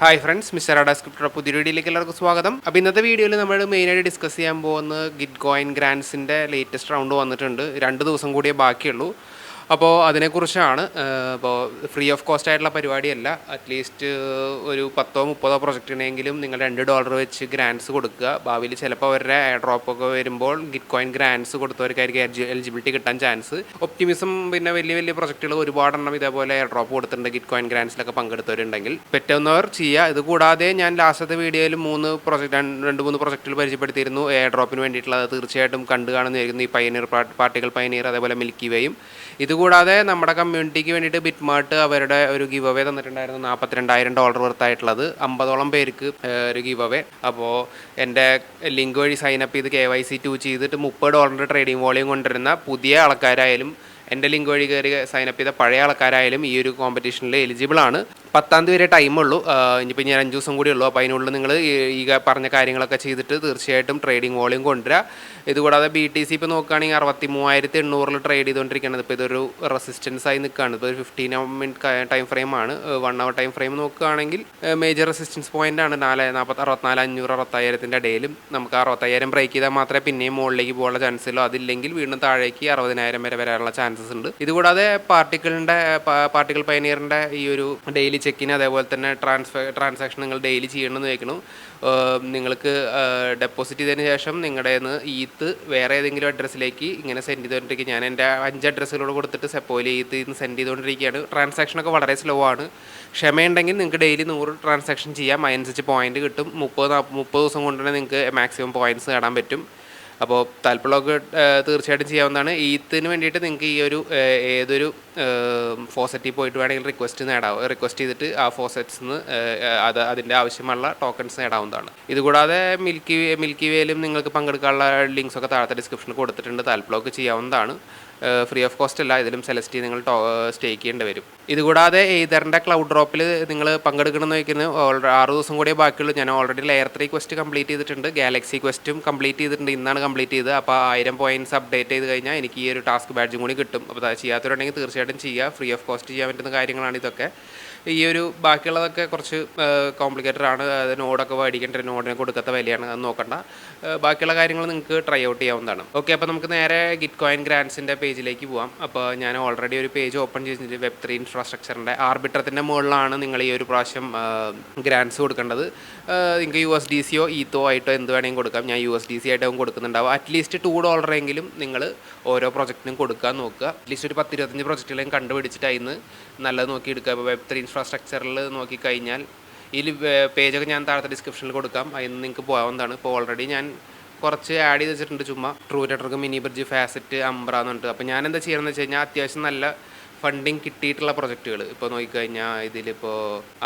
Hi friends mister അഡാ scripter പുതിയ വീഡിയോയിലേക്ക് എല്ലാവർക്കും സ്വാഗതം. അപ്പോൾ ഇന്നത്തെ വീഡിയോയിൽ നമ്മൾ മെയിനായിട്ട് ഡിസ്കസ് ചെയ്യാൻ പോകുന്ന ഗിറ്റ് കോയിൻ ഗ്രാൻഡ്സിന്റെ ലേറ്റസ്റ്റ് റൗണ്ട് വന്നിട്ടുണ്ട്. രണ്ട് ദിവസം കൂടിയേ ബാക്കിയുള്ളൂ. അപ്പോൾ അതിനെക്കുറിച്ചാണ് ഇപ്പോൾ ഫ്രീ ഓഫ് കോസ്റ്റ് ആയിട്ടുള്ള പരിപാടിയല്ല. അറ്റ്ലീസ്റ്റ് ഒരു പത്തോ മുപ്പതോ പ്രൊജക്റ്റിനെങ്കിലും നിങ്ങൾ രണ്ട് ഡോളർ വെച്ച് ഗ്രാൻസ് കൊടുക്കുക. ഭാവിയിൽ ചിലപ്പോൾ അവരുടെ എയർ ഡ്രോപ്പ് ഒക്കെ വരുമ്പോൾ ഗിറ്റ് കോയിൻ ഗ്രാൻസ് കൊടുത്തവർക്കായിരിക്കും എലിജിബിലിറ്റി കിട്ടാൻ ചാൻസ് ഒപ്റ്റിമിസം പിന്നെ വലിയ വലിയ പ്രൊജക്റ്റുകൾ ഒരുപാടെണ്ണം ഇതേപോലെ എയർ ഡ്രോപ്പ് കൊടുത്തിട്ടുണ്ട് ഗിറ്റ് കോയിൻ ഗ്രാൻസിലൊക്കെ പങ്കെടുത്തവരുണ്ടെങ്കിൽ. പറ്റുന്നവർ ചെയ്യുക ഇത് കൂടാതെ ഞാൻ ലാസ്റ്റത്തെ വീഡിയോയിൽ മൂന്ന് പ്രൊജക്ട് രണ്ട് മൂന്ന് പ്രൊജക്റ്റുകൾ പരിചയപ്പെടുത്തിയിരുന്നു. എയർ ഡ്രോപ്പിന് വേണ്ടിയിട്ടുള്ളത് തീർച്ചയായിട്ടും കണ്ടു കാണുന്നതായിരുന്നു ഈ പയനീർ പാർട്ടികൾ പയനീർ അതേപോലെ മിൽക്കി വേയും ഇതുകൂടാതെ നമ്മുടെ കമ്മ്യൂണിറ്റിക്ക് വേണ്ടിയിട്ട് ബിറ്റ്മാർട്ട് അവരുടെ ഒരു ഗീവ് അവേ തന്നിട്ടുണ്ടായിരുന്നു നാൽപ്പത്തിരണ്ടായിരം ഡോളർ വർത്തായിട്ടുള്ളത് അമ്പതോളം പേർക്ക് ഒരു ഗീവ് അവേ അപ്പോൾ എന്റെ ലിങ്ക് വഴി സൈൻ അപ്പ് ചെയ്ത് കെ വൈ സി ടു ചെയ്തിട്ട് മുപ്പത് ഡോളറിന്റെ ട്രേഡിംഗ് വോളിയം കൊണ്ടുവരുന്ന പുതിയ ആൾക്കാരായാലും എന്റെ ലിങ്ക് വഴി കയറി സൈനപ്പ് ചെയ്ത പഴയ ആൾക്കാരായാലും ഈ ഒരു കോമ്പറ്റീഷനിൽ എലിജിബിൾ ആണ്. പത്താം തീയതി വരെ ടൈമുള്ളൂ ഇനിയിപ്പോൾ ഞാൻ അഞ്ച് ദിവസം കൂടി ഉള്ളൂ. അപ്പോൾ അതിനുള്ളിൽ നിങ്ങൾ ഈ പറഞ്ഞ കാര്യങ്ങളൊക്കെ ചെയ്തിട്ട് തീർച്ചയായിട്ടും ട്രേഡിംഗ് വോളിയം കൊണ്ടുവരിക ഇതുകൂടാതെ ബി ടി സി ഇപ്പോൾ നോക്കുകയാണെങ്കിൽ അറുപത്തി മൂവായിരത്തി എണ്ണൂറിൽ ട്രേഡ് ചെയ്തുകൊണ്ടിരിക്കുന്നത് ഇപ്പോൾ ഇതൊരു റെസിസ്റ്റൻസ് ആയി നിൽക്കുകയാണ് ഇപ്പോൾ ഒരു ഫിഫ്റ്റീൻ മിനിറ്റ് ടൈം ഫ്രെയിമാണ് വൺ അവർ ടൈം ഫ്രെയിം നോക്കുകയാണെങ്കിൽ മേജർ റെസിസ്റ്റൻസ് പോയിന്റ് ആണ്. നാല് നാൽപ്പത്തി അറുപത്തിനാല് അഞ്ഞൂറ് അറുപത്തായിരത്തിന്റെ ഇടയിലും നമുക്ക് അറുപത്തയ്യായിരം ബ്രേക്ക് ചെയ്താൽ മാത്രമേ പിന്നെയും മുകളിലേക്ക് പോകാനുള്ള ചാൻസ് ഉള്ളൂ. അതില്ലെങ്കിൽ വീണ്ടും താഴേക്ക് അറുപതിനായിരം വരെ വരാനുള്ള ചാൻസസ് ഉണ്ട്. ഇതുകൂടാതെ പാർട്ടിക്കിളിന്റെ പാർട്ടിക്കിൾ പയനീറിന്റെ ഈ ഒരു ഡെയിലി ചെക്കിന് അതേപോലെ തന്നെ ട്രാൻസ്ഫർ ട്രാൻസാക്ഷൻ നിങ്ങൾ ഡെയിലി ചെയ്യണമെന്ന് ചോദിക്കണം നിങ്ങൾക്ക് ഡെപ്പോസിറ്റ് ചെയ്തതിന് ശേഷം നിങ്ങളുടെ നിന്ന് ഈത്ത് വേറെ ഏതെങ്കിലും അഡ്രസ്സിലേക്ക് ഇങ്ങനെ സെൻഡ് ചെയ്തുകൊണ്ടിരിക്കുക ഞാൻ എന്റെ അഞ്ച് അഡ്രസ്സുകളോട് കൊടുത്തിട്ട് സെപ്പോയിൽ ഈത്ത് ഇന്ന് സെൻഡ് ചെയ്തുകൊണ്ടിരിക്കുകയാണ്. ട്രാൻസാക്ഷനൊക്കെ വളരെ സ്ലോ ആണ്. ക്ഷമയുണ്ടെങ്കിൽ നിങ്ങൾക്ക് ഡെയിലി നൂറ് ട്രാൻസാക്ഷൻ ചെയ്യാം. അതിനനുസരിച്ച് പോയിന്റ് കിട്ടും. മുപ്പത് മുപ്പത് ദിവസം കൊണ്ട് തന്നെ നിങ്ങൾക്ക് മാക്സിമം പോയിന്റ്സ് നേടാൻ പറ്റും. അപ്പോൾ താല്പര്യമൊക്കെ ഏഹ്, തീർച്ചയായിട്ടും ചെയ്യാവുന്നതാണ്. ഈത്തിന് വേണ്ടിയിട്ട് നിങ്ങൾക്ക് ഈ ഒരു ഏതൊരു ഫോസറ്റിൽ പോയിട്ട് വേണമെങ്കിൽ റിക്വസ്റ്റ് നേടാവും റിക്വസ്റ്റ് ചെയ്തിട്ട് ആ ഫോസറ്റ്സ് നിന്ന് അത് അതിന്റെ ആവശ്യമുള്ള ടോക്കൺസ് നേടാവുന്നതാണ് ഇതുകൂടാതെ മിൽക്കി മിൽക്കി വേയിലും നിങ്ങൾക്ക് പങ്കെടുക്കാനുള്ള ലിങ്ക്സ് ഒക്കെ താഴത്തെ ഡിസ്ക്രിപ്ഷനിൽ കൊടുത്തിട്ടുണ്ട്. താല്പര്യമൊക്കെ ചെയ്യാവുന്നതാണ്. ഫ്രീ ഓഫ് കോസ്റ്റ് അല്ല ഇതിലും സെലസ്റ്റി നിങ്ങൾ സ്റ്റേ ചെയ്യേണ്ടി വരും. ഇതുകൂടാതെ എയ്തറിന്റെ ക്ലൗഡ് ഡ്രോപ്പിൽ നിങ്ങൾ പങ്കെടുക്കണമെന്ന് വയ്ക്കുന്നത് ഓൾറെഡി ആറ് ദിവസം കൂടിയേ ബാക്കിയുള്ളൂ. ഞാൻ already layer three quest complete ചെയ്തിട്ടുണ്ട്. ഗാലക്സി ക്വസ്റ്റും കംപ്ലീറ്റ് ചെയ്തിട്ടുണ്ട്. ഇന്നാണ് കംപ്ലീറ്റ് ചെയ്ത് അപ്പോൾ ആയിരം പോയിന്റ്സ് അപ്ഡേറ്റ് ചെയ്ത് കഴിഞ്ഞാൽ എനിക്ക് ഈ ഒരു ടാസ്ക് ബാഡ്ജും കൂടി കിട്ടും. അപ്പോൾ ചെയ്യാത്തവരുണ്ടെങ്കിൽ തീർച്ചയായിട്ടും ചെയ്യുക ഫ്രീ ഓഫ് കോസ്റ്റ് ചെയ്യാൻ പറ്റുന്ന കാര്യങ്ങളാണ് ഇതൊക്കെ. ഈ ഒരു ബാക്കിയുള്ളതൊക്കെ കുറച്ച് കോംപ്ലിക്കേറ്റഡ് ആണ്. അത് നോഡൊക്കെ മേടിക്കേണ്ട നോഡിനെ കൊടുക്കാത്ത വിലയാണ്. അത് നോക്കണ്ട. ബാക്കിയുള്ള കാര്യങ്ങൾ നിങ്ങൾക്ക് ട്രൈ ഔട്ട് ചെയ്യാവുന്നതാണ്. ഓക്കെ അപ്പോൾ നമുക്ക് നേരെ ഗിറ്റ് കോയിൻ ഗ്രാൻഡ്സിന്റെ പേജിലേക്ക് പോവാം. അപ്പോൾ ഞാൻ ഓൾറെഡി ഒരു പേജ് ഓപ്പൺ ചെയ്തിട്ടുണ്ട്. വെബ് ത്രീ ഇൻഫ്രാസ്ട്രക്ചറിന്റെ ആർബിട്രത്തിന്റെ മുകളിലാണ് നിങ്ങൾ ഈ ഒരു പ്രാവശ്യം ഗ്രാൻഡ്സ് കൊടുക്കേണ്ടത്. നിങ്ങൾക്ക് യു എസ് ഡി സിയോ ഈത്തോ ആയിട്ടോ എന്ത് വേണമെങ്കിലും കൊടുക്കാം. ഞാൻ യു എസ് ഡി സി ആയിട്ടും കൊടുക്കുന്നുണ്ടാവും അറ്റ്ലീസ്റ്റ് ടു ഡോളറെങ്കിലും നിങ്ങൾ ഓരോ പ്രൊജക്റ്റിനും കൊടുക്കാൻ നോക്കുക. അറ്റ്ലീസ്റ്റ് ഒരു പത്തിരുപത്തഞ്ച് പ്രൊജക്റ്റുകളെയും കണ്ടുപിടിച്ചിട്ട് അതിന് നല്ലത് നോക്കി എടുക്കുക ഇപ്പോൾ വെബ് ത്രീ ഇൻഫ്രാസ്ട്രക്ചറിൽ നോക്കിക്കഴിഞ്ഞാൽ ഈ പേജൊക്കെ ഞാൻ താഴത്തെ ഡിസ്ക്രിപ്ഷനിൽ കൊടുക്കാം. അതിന് നിങ്ങൾക്ക് പോകാവുന്നതാണ് ഇപ്പോൾ ഓൾറെഡി ഞാൻ കുറച്ച് ആഡ് ചെയ്ത് വെച്ചിട്ടുണ്ട് ചുമ്മാ. True network mini bridge faucet Umbra എന്നുണ്ട് അപ്പോൾ ഞാൻ എന്താ ചെയ്യണമെന്ന് വെച്ച് കഴിഞ്ഞാൽ അത്യാവശ്യം നല്ല ഫണ്ടിങ് കിട്ടിയിട്ടുള്ള പ്രൊജക്റ്റുകൾ ഇപ്പോൾ നോക്കിക്കഴിഞ്ഞാൽ ഇതിലിപ്പോൾ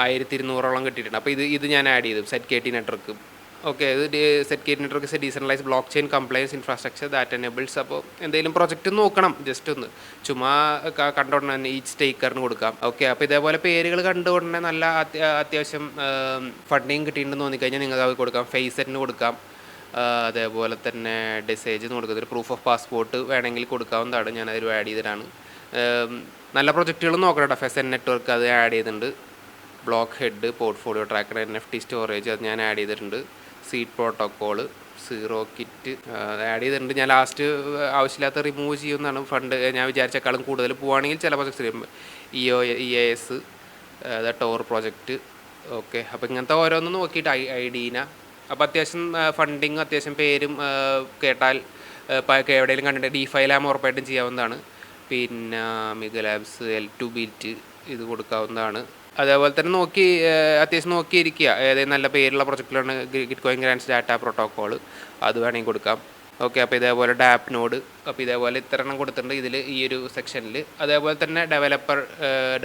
ആയിരത്തി ഇരുന്നൂറോളം കിട്ടിയിട്ടുണ്ട്. അപ്പോൾ ഇത് ഇത് ഞാൻ ആഡ് ചെയ്തു. Set K T network okay ഇത് set T network is decentralize blockchain compliance infrastructure that enables അപ്പോൾ എന്തെങ്കിലും പ്രൊജക്റ്റ് നോക്കണം ജസ്റ്റ് ഒന്ന്. ചുമ്മാ ക- കണ്ടോണ്ട് തന്നെ ഈ സ്റ്റേക്കറിന് കൊടുക്കാം. ഓക്കെ അപ്പോൾ ഇതേപോലെ പേരുകൾ കണ്ടുകൊണ്ട് നല്ല അത്യ- അത്യാവശ്യം ഫണ്ടിങ് കിട്ടിയിട്ടുണ്ടെന്ന് തോന്നിക്കഴിഞ്ഞാൽ നിങ്ങൾക്ക് അത് കൊടുക്കാം. ഫേസറ്റിന് കൊടുക്കാം. അതേപോലെ തന്നെ ഡിസേജ് എന്ന് കൊടുക്കുന്നത് പ്രൂഫ് ഓഫ് പാസ്പോർട്ട് വേണമെങ്കിൽ കൊടുക്കാവുന്നതാണ്. ഞാൻ ആഡ് ചെയ്തിട്ടാണ്. നല്ല പ്രൊജക്റ്റുകൾ നോക്കണം കേട്ടോ ഫെസ് എൻ നെറ്റ്വർക്ക് അത് ആഡ് ചെയ്തിട്ടുണ്ട്. Block head portfolio tracker N F T storage അത് ഞാൻ ആഡ് ചെയ്തിട്ടുണ്ട്. Seat protocol zero kit add ചെയ്തിട്ടുണ്ട്. ഞാൻ ലാസ്റ്റ് ആവശ്യമില്ലാത്ത റിമൂവ് ചെയ്യുന്നതാണ് ഫണ്ട് ഞാൻ വിചാരിച്ചേക്കാളും കൂടുതൽ പോവുകയാണെങ്കിൽ ചില projects E O E A S Tor project okay അപ്പോൾ ഇങ്ങനത്തെ ഓരോന്നും നോക്കിയിട്ട് ഐ ഐ ഡീന അപ്പോൾ അത്യാവശ്യം ഫണ്ടിങ് അത്യാവശ്യം പേരും കേട്ടാൽ എവിടെയെങ്കിലും കണ്ടിട്ട് ഡി ഫൈലാം ഉറപ്പായിട്ടും ചെയ്യാവുന്നതാണ്. പിന്നെ Miga labs L two beat ഇത് കൊടുക്കാവുന്നതാണ്. അതേപോലെ തന്നെ നോക്കി അത്യാവശ്യം നോക്കിയിരിക്കുക. ഏതെങ്കിലും നല്ല പേരുള്ള പ്രൊജക്റ്റിലാണ് Gitcoin grants data protocol അത് വേണമെങ്കിൽ കൊടുക്കാം. ഓക്കെ അപ്പോൾ ഇതേപോലെ ഡാപ്പ് നോഡ് അപ്പോൾ ഇതേപോലെ ഇത്ര എണ്ണം കൊടുത്തിട്ടുണ്ട് ഇതിൽ ഈ ഒരു സെക്ഷനിൽ അതേപോലെ തന്നെ ഡെവലപ്പർ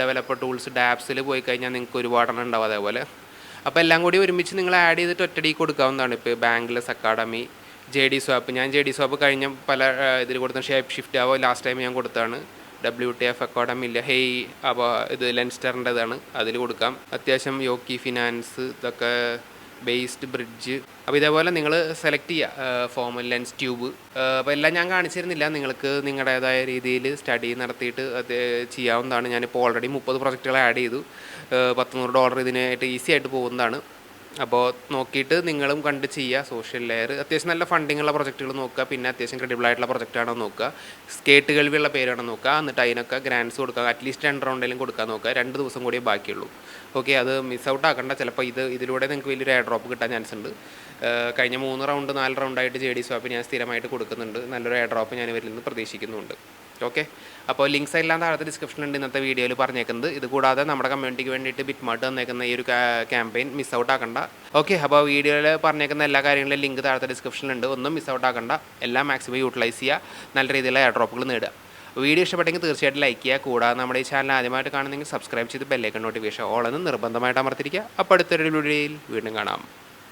ഡെവലപ്പർ ടൂൾസ് ഡാപ്സിൽ പോയി കഴിഞ്ഞാൽ നിങ്ങൾക്ക് ഒരുപാടെണ്ണം ഉണ്ടാവും അതേപോലെ. അപ്പോൾ എല്ലാം കൂടി ഒരുമിച്ച് നിങ്ങൾ ആഡ് ചെയ്തിട്ട് ഒറ്റടി കൊടുക്കാവുന്നതാണ്. ഇപ്പോൾ Bankless Academy J D swap. ഞാൻ ജെ ഡി സ്വാപ്പ് കഴിഞ്ഞ പല ഇതിൽ കൊടുത്ത ഷേപ്പ് ഷിഫ്റ്റ് ആവോ? ലാസ്റ്റ് ടൈം ഞാൻ കൊടുത്താണ് W T F academy hey അപ്പോൾ ഇത് ലെൻസ്റ്ററിന്റെതാണ്. അതിൽ കൊടുക്കാം. അത്യാവശ്യം യോക്കി ഫിനാൻസ് ഇതൊക്കെ ബേസ്ഡ് ബ്രിഡ്ജ് അപ്പോൾ ഇതേപോലെ നിങ്ങൾ സെലക്ട് ചെയ്യുക ഫോം ലെൻസ് ട്യൂബ് അപ്പോൾ എല്ലാം ഞാൻ കാണിച്ചിരുന്നില്ല. നിങ്ങൾക്ക് നിങ്ങളുടേതായ രീതിയിൽ സ്റ്റഡി നടത്തിയിട്ട് അത് ചെയ്യാവുന്നതാണ്. ഞാനിപ്പോൾ ഓൾറെഡി മുപ്പത് പ്രൊജക്റ്റുകൾ ആഡ് ചെയ്തു. പത്തുനൂറ് ഡോളർ ഇതിനായിട്ട് ഈസി ആയിട്ട് പോകുന്നതാണ്. അപ്പോൾ നോക്കിയിട്ട് നിങ്ങളും കണ്ട് ചെയ്യുക സോഷ്യൽ ലെയർ അത്യാവശ്യം നല്ല ഫണ്ടിങ് ഉള്ള പ്രൊജക്റ്റുകൾ നോക്കുക. പിന്നെ അത്യാവശ്യം ക്രെഡിബിൾ ആയിട്ടുള്ള പ്രൊജക്റ്റ് ആണോ നോക്കുക. സ്കേട്ട് കേൾവിയുള്ള പേരാണോ നോക്കുക. എന്നിട്ട് അതിനൊക്കെ ഗ്രാൻസ് കൊടുക്കുക. അറ്റ്ലീസ്റ്റ് രണ്ട് റൗണ്ടെങ്കിലും കൊടുക്കാൻ നോക്കുക. രണ്ട് ദിവസം കൂടിയേ ബാക്കിയുള്ളൂ. ഓക്കെ അത് മിസ് ഔട്ട് ആക്കണ്ട. ചിലപ്പോൾ ഇത് ഇതിലൂടെ നിങ്ങൾക്ക് വലിയൊരു എയർ ഡ്രോപ്പ് കിട്ടാൻ ചാൻസ് ഉണ്ട്. കഴിഞ്ഞ മൂന്ന് റൗണ്ട് നാല് റൗണ്ടായിട്ട് ജെ ഡി സ്വാപ്പ് ഞാൻ സ്ഥിരമായിട്ട് കൊടുക്കുന്നുണ്ട്. നല്ലൊരു എയർ ഡ്രോപ്പ് ഞാൻ ഇവരിൽ നിന്ന് പ്രതീക്ഷിക്കുന്നുണ്ട്. ഓക്കെ അപ്പോൾ ലിങ്ക്സ് എല്ലാം താഴത്തെ ഡിസ്ക്രിപ്ഷനിലുണ്ട് ഇന്നത്തെ വീഡിയോയിൽ പറഞ്ഞേക്കുന്നത്. ഇത് കൂടാതെ നമ്മുടെ കമ്മ്യൂണിറ്റിക്ക് വേണ്ടിയിട്ട് ബിറ്റ്മാർട്ട് തന്നേക്കുന്ന ഈ ഒരു ക്യാമ്പയിൻ മിസ് ഔട്ട് ആക്കണ്ട. ഓക്കെ അപ്പോൾ വീഡിയോയിൽ പറഞ്ഞേക്കുന്ന എല്ലാ കാര്യങ്ങളും ലിങ്ക് താഴത്തെ ഡിസ്ക്രിപ്ഷനിലുണ്ട് ഒന്നും മിസ് ഔട്ട് ആക്കണ്ട. എല്ലാം മാക്സിമം യൂട്ടിലൈസ് ചെയ്യുക. നല്ല രീതിയിലുള്ള എയർ ഡ്രോപ്പുകൾ നേടുക. വീഡിയോ ഇഷ്ടപ്പെട്ടെങ്കിൽ തീർച്ചയായിട്ടും ലൈക്ക് ചെയ്യുക. കൂടാതെ നമ്മുടെ ഈ ചാനൽ ആദ്യമായിട്ട് കാണുന്നെങ്കിൽ സബ്സ്ക്രൈബ് ചെയ്ത് ബെല്ലേക്കൺ നോട്ടിഫിക്കേഷൻ ഓളെന്ന് നിർബന്ധമായിട്ട് അമർത്തിരിക്കുക അപ്പോൾ അടുത്തൊരു വീഡിയോയിൽ വീണ്ടും കാണാം.